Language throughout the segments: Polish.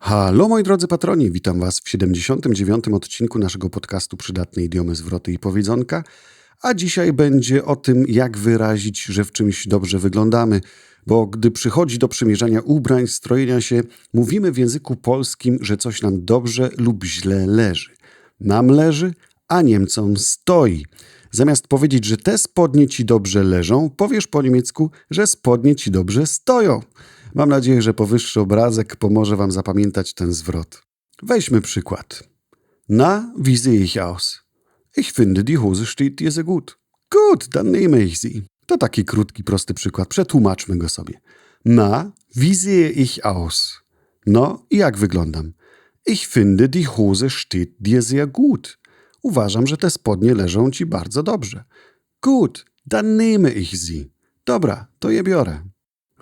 Halo moi drodzy patroni, witam was w 79. odcinku naszego podcastu Przydatne idiomy, zwroty i powiedzonka. A dzisiaj będzie o tym, jak wyrazić, że w czymś dobrze wyglądamy, bo gdy przychodzi do przymierzania ubrań, strojenia się, mówimy w języku polskim, że coś nam dobrze lub źle leży. Nam leży, a Niemcom stoi. Zamiast powiedzieć, że te spodnie ci dobrze leżą, powiesz po niemiecku, że spodnie ci dobrze stoją. Mam nadzieję, że powyższy obrazek pomoże wam zapamiętać ten zwrot. Weźmy przykład. Na, wie sehe ich aus? Ich finde, die Hose steht dir sehr gut. Gut, dann nehme ich sie. To taki krótki, prosty przykład. Przetłumaczmy go sobie. Na, wie sehe ich aus? No, jak wyglądam? Ich finde, die Hose steht dir sehr gut. Uważam, że te spodnie leżą ci bardzo dobrze. Gut, dann nehme ich sie. Dobra, to je biorę.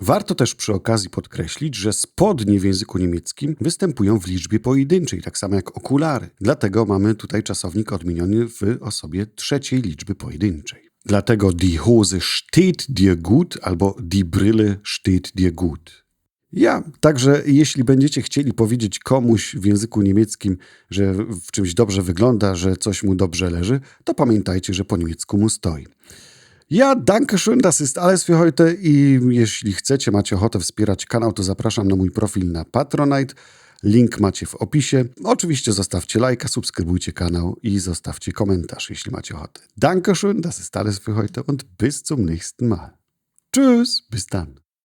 Warto też przy okazji podkreślić, że spodnie w języku niemieckim występują w liczbie pojedynczej, tak samo jak okulary. Dlatego mamy tutaj czasownik odmieniony w osobie trzeciej liczby pojedynczej. Dlatego die Hose steht dir gut albo die Brille steht dir gut. Ja, także jeśli będziecie chcieli powiedzieć komuś w języku niemieckim, że w czymś dobrze wygląda, że coś mu dobrze leży, to pamiętajcie, że po niemiecku mu stoi. Ja, danke schön, das ist alles für heute i jeśli chcecie, macie ochotę wspierać kanał, to zapraszam na mój profil na Patronite. Link macie w opisie. Oczywiście zostawcie lajka, subskrybujcie kanał i zostawcie komentarz, jeśli macie ochotę. Danke schön, das ist alles für heute und bis zum nächsten Mal. Tschüss, bis dann.